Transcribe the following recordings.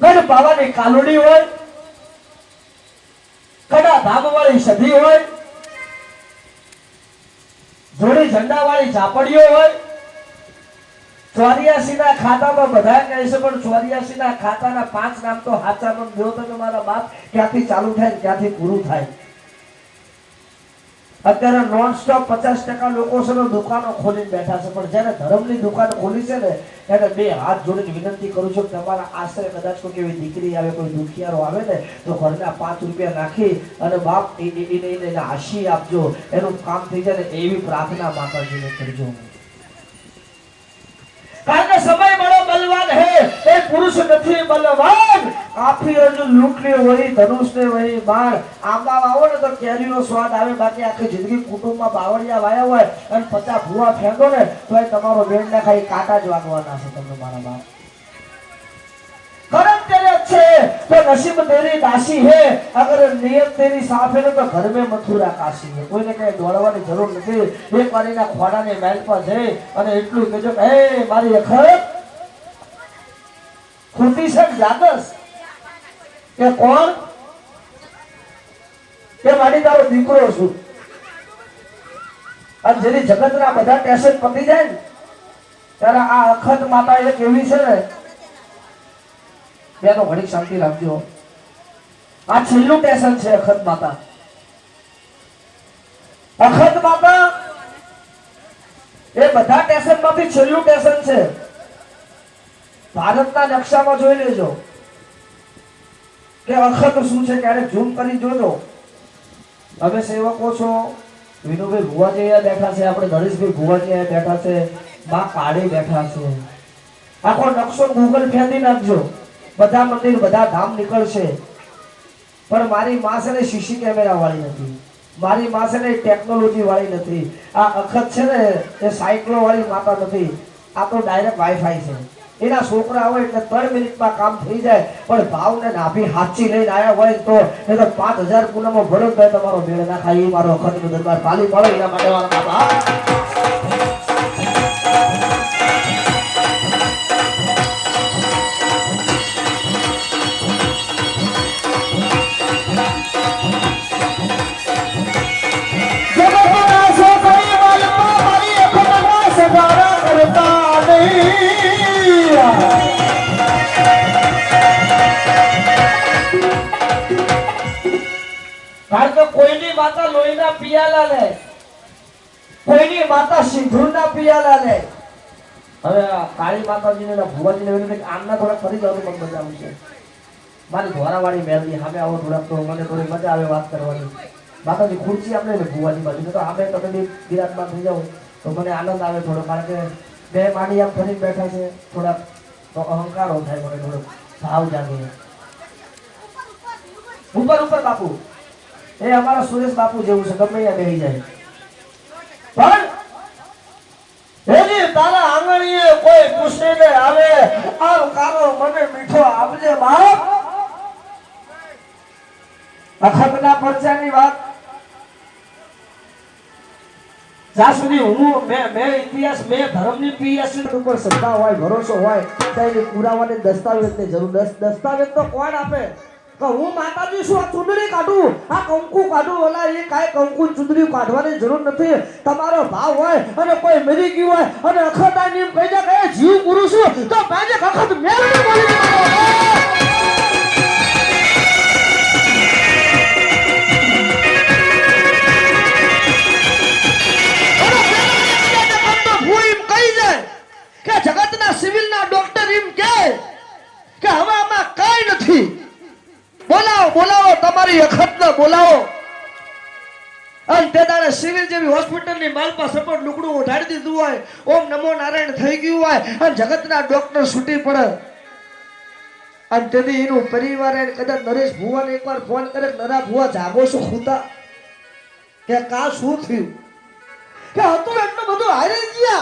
ગઢ બાવાની કાલુડી હોય, કડા ધામ વાળી સધી હોય જોડી ઝંડા વાળી ઝાપડીઓ હોય ચોર્યાસી ના ખાતામાં બધા કહે છે, પણ ચોર્યાસી ના ખાતાના પાંચ નામ તો હાચા નામ જો તમે મારા બાપ ક્યાંથી ચાલુ થાય ક્યાંથી પૂરું થાય? અત્યારે નોન સ્ટોપ પચાસ ટકા લોકો છે ને દુકાનો ખોલીને બેઠા છે. પણ જેને ધર્મની દુકાન ખોલી છે ને, ત્યારે બે હાથ જોડીને વિનંતી કરું છું તમારા આશરે કદાચ કોઈ એવી દીકરી આવે, કોઈ દુખિયારો આવે ને, તો ઘરના પાંચ રૂપિયા નાખી અને બાપ એને હાશી આપજો. એનું કામ થઈ જાય ને એવી પ્રાર્થના માતાજીને કરજો. કારણ કે સમય મળો, બલવાન હે. એ પુરુષ નથી બલવાન કાફી અર્જુન લૂંટને વળી, ધનુષને વળી, બાણ. આંબા વાવો ને તો કેરીનો સ્વાદ આવે, બાકી આખી જિંદગી કુટુંબમાં બાવળિયા વાયા હોય અને પચાસ ભૂવા ફેંકો ને તો એ તમારો વેડ ના ખાઈ કાંટા જ વાગવાના છે તમને મારા બાપ. કરમ તેરે છે, તો નસીબ તેરી દાસી હે. અગર નિયત તેરી સાફ હે તો ઘર મે મથુરા કાશી હે. કોઈને કઈ દોડવાની જરૂર નથી. એક વાર એના ખોડાને મેલ પર જઈ અને એટલું કહેજો હે, મારી અખર. ખુરતી સર જાગસ કે કોણ? કે મારી તારો દીકરો છું? અને જેની જગતના બધા ટેન્શન પતી જાય ને, ત્યારે આ અખત માતા એક એવી છે ને, બેનો ઘડીક શાંતિ રાખજો. આ છેલ્લું ટેશન છે અખત માતા. અખત માતા એ બધા ટેશનમાંથી છેલ્લું ટેશન છે. ભારતના નકશામાં જોઈ લેજો. કે અખત શું છે ક્યારેક ઝૂમ કરી જોજો. તમે સેવકો છો, વિનુભાઈ ભુવાજી બેઠા છે, આપણે ગણેશભાઈ ભુવાજી બેઠા છે, બા કાળી બેઠા છે. આખો નકશો ગૂગલ ફેંદી નાખજો. બધા મંદિર, બધા ધામ નીકળશે. પણ મારી માં ને સીસી કેમેરા વાળી નથી. મારી માં છે ને ટેકનોલોજી વાળી નથી. આ અખત છે ને એ સાયકલો વાળી માતા નથી. આ તો ડાયરેક્ટ વાઈફાઈ છે. એના છોકરા હોય એટલે ત્રણ મિનિટમાં કામ થઈ જાય, પણ ભાવ ને નાભી હાચી લઈને આવ્યા હોય તો, એ તો પાંચ હજાર પૂનમો ભરો તમારો મેળ ના ખાય, એ મારો અખંડ દરબાર પાલી પડે એના માટે મારા બાપા. લોહીના પિયાલા લે. કોઈની માતા સિંધુરના પિયાલા લે. હવે કાળી માતાજીને ને ભુવાજીને કે આમના થોડા ફરી જવાનું મને મજા આવશે. મારી ધોરાવાળી મેલની સામે આવો થોડાક તો મને થોડી મજા આવે વાત કરવાની. માતાજી ખુરશી આપણે ને ભુવાજી બાજુ તો આમે તમે બિરાજમાન થઈ જાઓ. તો મને આનંદ આવે થોડો, કારણ કે બે માડી આમ ફરી બેઠા છે. થોડાક તો અહંકારો થાય મને થોડો ભાવ જાગે. ઉપર ઉપર, બાપુ. એ અમારા સુરેશ બાપુ જેવું છે, ગમે ત્યાં બેસી જાય. પણ તારા આંગણીએ કોઈ પૂછીને આવે આ કારો મને મીઠો આપજે બાપ. અખતના પરચાની વાત. જ્યાં સુધી હું, મેં મેં ઇતિહાસ, મેં ધર્મની પીએસ ઉપર શ્રદ્ધા હોય, ભરોસો હોય, ત્યાં પુરાવાની દસ્તાવેજની જરૂર. દસ્તાવેજ તો કોણ આપે? હું માતાજી છું, આ ચૂંદડી કાઢું. આ કંકુ કાઢું. ઓલા, એ કાંઈ કંકુ ચૂંદડી કાઢવાની જરૂર નથી. તમારો ભાવ હોય અને કોઈ મરી ગયું હોય અને અખત નિયમ કહી દે કે જીવ પુરુષ છું. તો પાંચ અખત મેળવી બોલી તમારી અખતને બોલાવો. અને તે દાડે સિવિલ જેવી હોસ્પિટલની માલપા સપોર્ટ લુકડું ઉઠાડી દીધું હોય, ઓમ નમો નારાયણ થઈ ગયું હોય, અને જગતના ડોક્ટર છૂટી પડે. અને તેથી એનું પરિવાર એને કદાચ નરેશ ભુવાને એકવાર ફોન કરે નરા ભુવા, જાગો છો ખૂતા? કે કા શું થયું? કે હતું એટલું બધું હારી ગયા.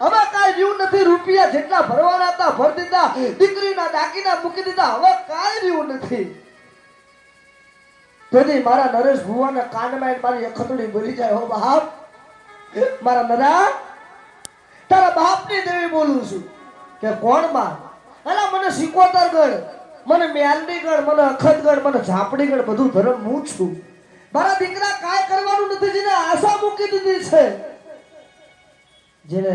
હવે કાંઈ રહ્યું નથી, રૂપિયા જેટલા ભરવાના હતા, ભરી દીધા, દીકરીના દાગીના મૂકી દીધા. હવે કાંઈ રહ્યું નથી. તેથી મારા નરેશ ભુવાના કાનમાં મારી અખતડી બોલી જાય હો બાપ? મારા નરા, તારા બાપની દેવી બોલું છું કે કોણમાં? અલા, મને સિકોતરગઢ, મને મ્યાલડીગઢ મને અખતગઢ મને ઝાપડીગઢ બધું ધર્મ હું છું. મારા દીકરા કાંઈ કરવાનું નથી જેને આશા મૂકી દીધી છે. જેને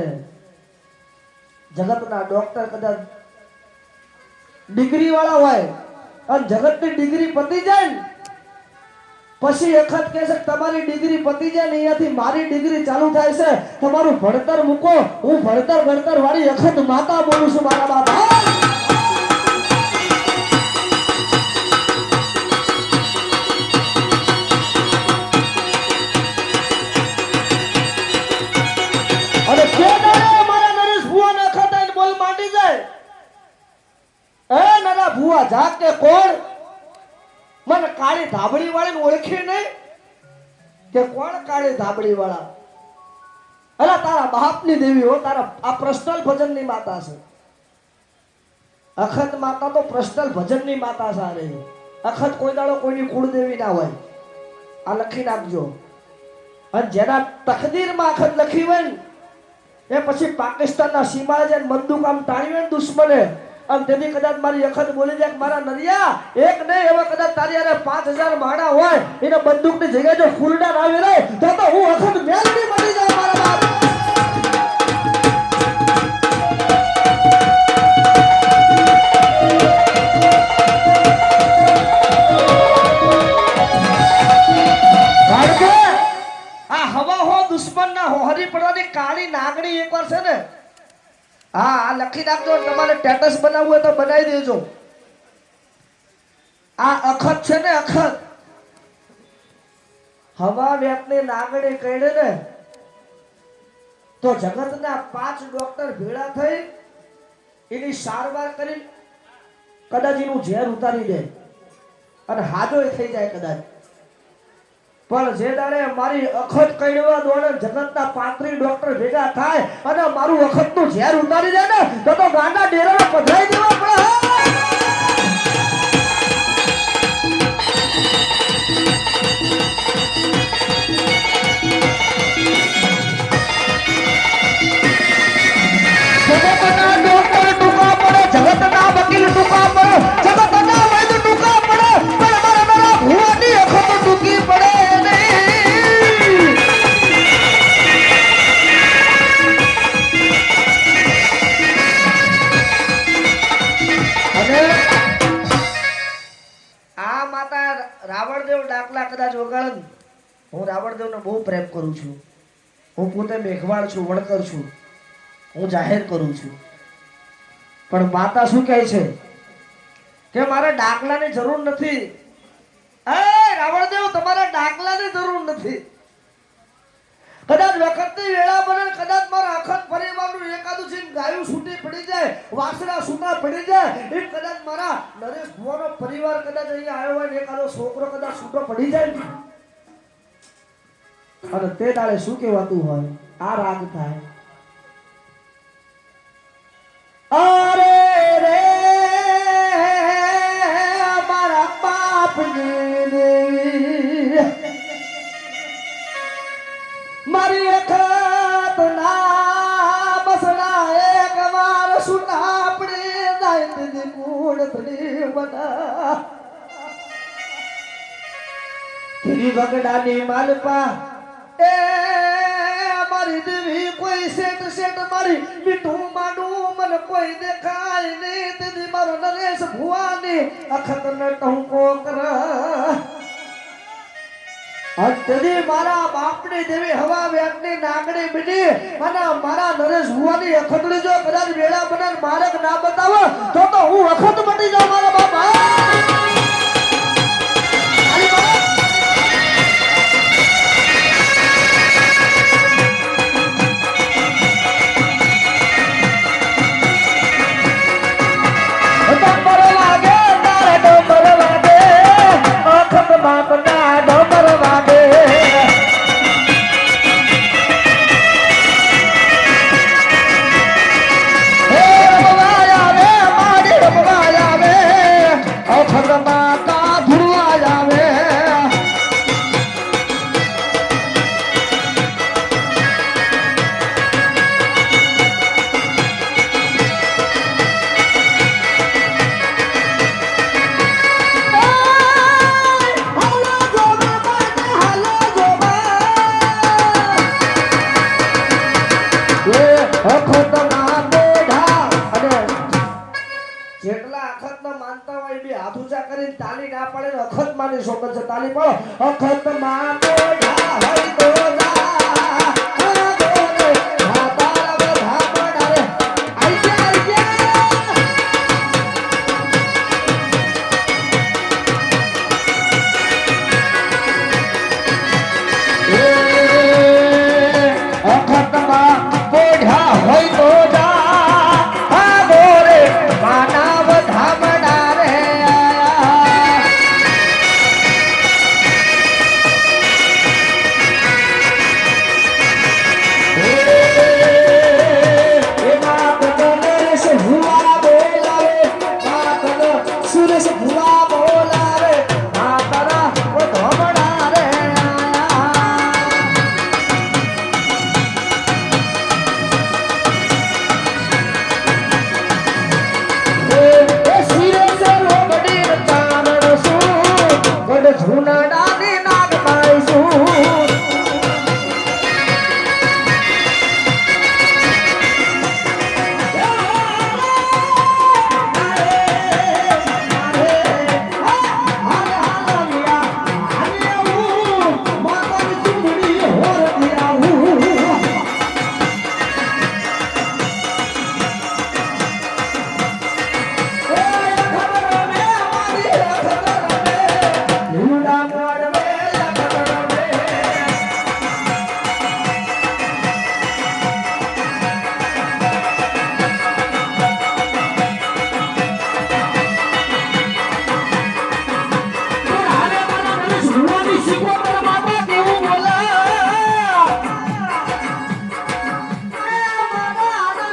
જગતના ડોક્ટર કદાચ ડિગ્રી વાળા હોય અને જગતની ડિગ્રી પતી જાય ને પછી અખત કહે છે તમારી ડિગ્રી પતી જાય ને અહીંયાથી મારી ડિગ્રી ચાલુ થાય છે, તમારું ભણતર મૂકો. હું ભણતર ભણતર વાળી અખત માતા બોલું છું મારા બાપા. ભુવા જાગ કે કોણ? મને કાળી ધાબળી વાળીને ઓળખી નહીં? કે કોણ કાળી ધાબળી વાળા અલા, તારા બાપની દેવી હો, તારા આ પર્સનલ ભજનની માતા છે. અખત માતા તો પર્સનલ ભજનની માતા સારે અખત કોઈ દાડો કોઈની કુળદેવી ના હોય. આ લખી નાખજો. અને જેના તકદીરમાં અખત લખી હોય ને, એ પછી પાકિસ્તાનના સીમાએ જઈને બંદૂક આમ તાણી હોય ને દુશ્મને અને તેથી કદાચ મારી અખત બોલી જાય મારા નરિયા, એક નહીં, એવા કદાચ તારી અરે પાંચ હજાર માણા હોય, એને બંદૂકની જગ્યાએ જો ફૂલડા આવી આવે તો તો હું અખત મેલડી બની જાય મારા બાપ. સ્ટેટસ બનાવવું હોય તો બનાવી દેજો. આ અખત છે ને અખત. હવા વ્યાપને લાગણી કહીને ને, તો જગતના પાંચ ડોક્ટર ભેળા થઈ એની સારવાર કરી, કદાચ એનું ઝેર ઉતારી દે. અને હાજો થઈ જાય કદાચ. પણ જે દાડે મારી અખત કઈડવા દોડે, જગતના પાંત્રી ડોક્ટર ભેગા થાય અને મારું અખતનું ઝેર ઉતારી દે ને, તો તો ગાંડા ડેરામાં પધરાઈ દેવા. હું રાવણદેવને બહુ પ્રેમ કરું છું. હું પોતે મેઘવાળ છું, વણકર છું. હું જાહેર કરું છું. પણ માતા શું કહે છે? કે મારે ડાકલાની જરૂર નથી. એ રાવણદેવ, તમારા ડાકલાની જરૂર નથી. કદાચ વખતની વેળા બને કદાચ મારા આખત પરિવારનું એકાદું છે ગાયું છૂટી પડી જાય, વાસણા છૂટા પડી જાય, એ કદાચ મારા નરેશ ભુવાનો પરિવાર કદાચ અહીંયા આવ્યો હોય એકાદો છોકરો કદાચ છૂટો પડી જાય અને તે દાડે શું કહેવાતું હોય? આ રાગ થાય. અરે રે મારા બાપની મારી અખત ના બસના એક વાર સુના પડી જાય મૂળ ધરી બના ધીરી બગડાની માલપા એ મારી દેવી કોઈ શેઠ શેઠ મારી મીઠું માડું મને કોઈ દેખાય નહીં. દીદી મારો નરેશ ભુવાની અખત ને ટહુકો કર. અંતરી મારા બાપની દેવી હવા વ્યાગની નાગણી બીડી અને મારા નરેશ ભુવાની અખતડી જો કદાચ વેળા બને ને માર્ગ ના બતાવો, તો તો હું અખત બની જાઉં મારા બાપા. પડે અખત માની શોકત છે. તાલી પડો. અખતમાં